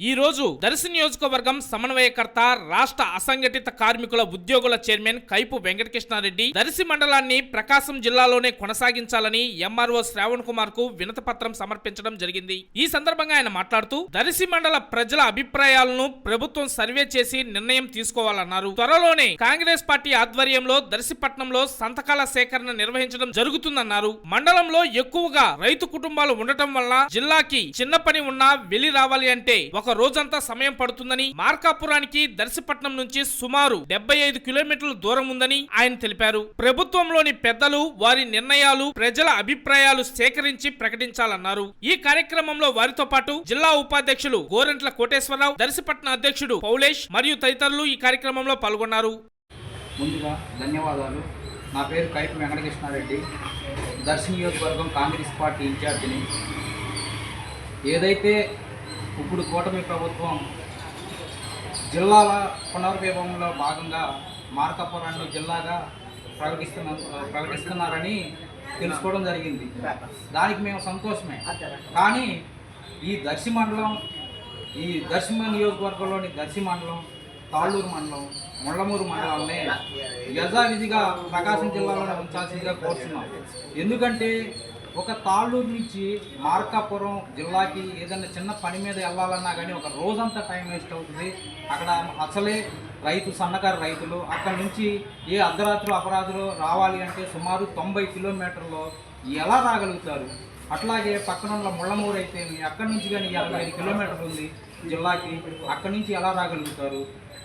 ఈ రోజు దర్శి నియోజకవర్గం సమన్వయకర్త రాష్ట్ర అసంఘటిత కార్మికుల ఉద్యోగుల చైర్మన్ కైపు వెంకటకృష్ణారెడ్డి దర్శి మండలాన్ని ప్రకాశం జిల్లాలోనే కొనసాగించాలని ఎంఆర్ఓ శ్రావణ్ కుమార్కు వినతపత్రం సమర్పించడం జరిగింది. ఈ సందర్భంగా ఆయన మాట్లాడుతూ దర్శి మండల ప్రజల అభిప్రాయాలను ప్రభుత్వం సర్వే చేసి నిర్ణయం తీసుకోవాలన్నారు. త్వరలోనే కాంగ్రెస్ పార్టీ ఆధ్వర్యంలో దర్శిపట్నంలో సంతకాల సేకరణ నిర్వహించడం జరుగుతుందన్నారు. మండలంలో ఎక్కువగా రైతు కుటుంబాలు ఉండటం వల్ల జిల్లాకి చిన్న పని ఉన్నా వెళ్ళి రావాలి అంటే ఒక ఒక రోజంతా సమయం పడుతుందని మార్కాపురానికి దర్శిపట్నం నుంచి సుమారు డెబ్బై ఐదు కిలోమీటర్ల దూరం ఉందని ఆయన తెలిపారు. ప్రభుత్వంలోని పెద్దలు వారి నిర్ణయాలు ప్రజల అభిప్రాయాలు సేకరించి ప్రకటించాలన్నారు. ఈ కార్యక్రమంలో వారితో పాటు జిల్లా ఉపాధ్యక్షులు గోరెంట్ల కోటేశ్వరరావు దర్శిపట్నం అధ్యక్షుడు పౌలేష్ మరియు తదితరులు ఈ కార్యక్రమంలో పాల్గొన్నారు. ముందుగా ధన్యవాదాలు. నా పేరు కైపు వెంకటకృష్ణారెడ్డి. దర్శి నియోజకవర్గం కాంగ్రెస్ పార్టీ ఇన్ఛార్జిని. ఏదైతే ఇప్పుడు కూటమి ప్రభుత్వం జిల్లాల పునర్విభాగంలో భాగంగా మార్కాపురాన్ని జిల్లాగా ప్రకటిస్తున్న ప్రకటిస్తున్నారని తెలుసుకోవడం జరిగింది. దానికి మేము సంతోషమే. కానీ ఈ దర్శి మండలం ఈ దర్శి నియోజకవర్గంలోని దర్శి మండలం తాళ్ళూరు మండలం ముళ్ళమూరు మండలాన్ని యథావిధిగా ప్రకాశం జిల్లాలోనే ఉంచాల్సిందిగా కోరుతున్నాం ఎందుకంటే ఒక తాళ్ళూరు నుంచి మార్కాపురం జిల్లాకి ఏదైనా చిన్న పని మీద వెళ్ళాలన్నా కానీ ఒక రోజంతా టైం వేస్ట్ అవుతుంది. అక్కడ అసలే రైతు సన్నకారు రైతులు అక్కడ నుంచి ఏ అర్ధరాత్రులు అపరాధులు రావాలి అంటే సుమారు తొంభై కిలోమీటర్లు ఎలా రాగలుగుతారు? అట్లాగే పక్కన ఉన్న ముళ్ళమూరు అయితే అక్కడి నుంచి కానీ యాభై ఐదు కిలోమీటర్లు ఉంది జిల్లాకి. అక్కడి నుంచి ఎలా రాగలుగుతారు?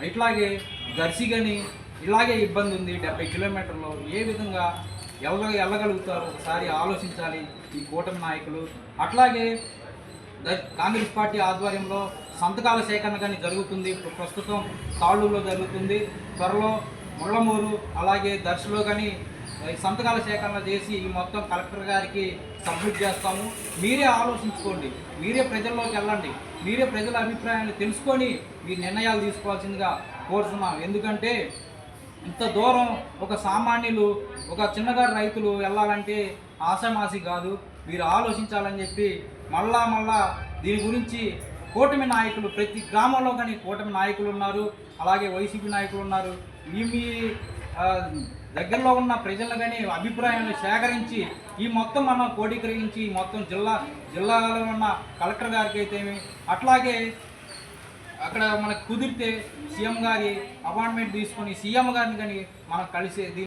ఇట్లాగే దర్శి కానీ ఇలాగే ఇబ్బంది ఉంది డెబ్బై కిలోమీటర్లు. ఏ విధంగా ఎల్ల వెళ్ళగలుగుతారు? ఒకసారి ఆలోచించాలి ఈ కూటమి నాయకులు. అట్లాగే కాంగ్రెస్ పార్టీ ఆధ్వర్యంలో సంతకాల సేకరణ కానీ జరుగుతుంది. ప్రస్తుతం తాళ్ళూరులో జరుగుతుంది. త్వరలో ముళ్ళమూరు అలాగే దర్శలో కానీ సంతకాల సేకరణ చేసి ఈ మొత్తం కలెక్టర్ గారికి సబ్మిట్ చేస్తాము. మీరే ఆలోచించుకోండి. మీరే ప్రజల్లోకి వెళ్ళండి. మీరే ప్రజల అభిప్రాయాన్ని తెలుసుకొని మీ నిర్ణయాలు తీసుకోవాల్సిందిగా కోరుతున్నాం. ఎందుకంటే ఇంత దూరం ఒక సామాన్యులు ఒక చిన్నగారు రైతులు వెళ్ళాలంటే ఆశామాసి కాదు. మీరు ఆలోచించాలని చెప్పి మళ్ళా మళ్ళా దీని గురించి కూటమి నాయకులు ప్రతి గ్రామంలో కానీ కూటమి నాయకులు ఉన్నారు అలాగే వైసీపీ నాయకులు ఉన్నారు. మీ మీ దగ్గరలో ఉన్న ప్రజలను కానీ అభిప్రాయాలను సేకరించి ఈ మొత్తం మనం కోడీకరించి ఈ మొత్తం జిల్లా జిల్లాలో ఉన్న కలెక్టర్ గారికి అయితేమి అట్లాగే అక్కడ మనకు కుదిరితే సీఎం గారి అపాయింట్మెంట్ తీసుకొని సీఎం గారిని కానీ మనం కలిసేది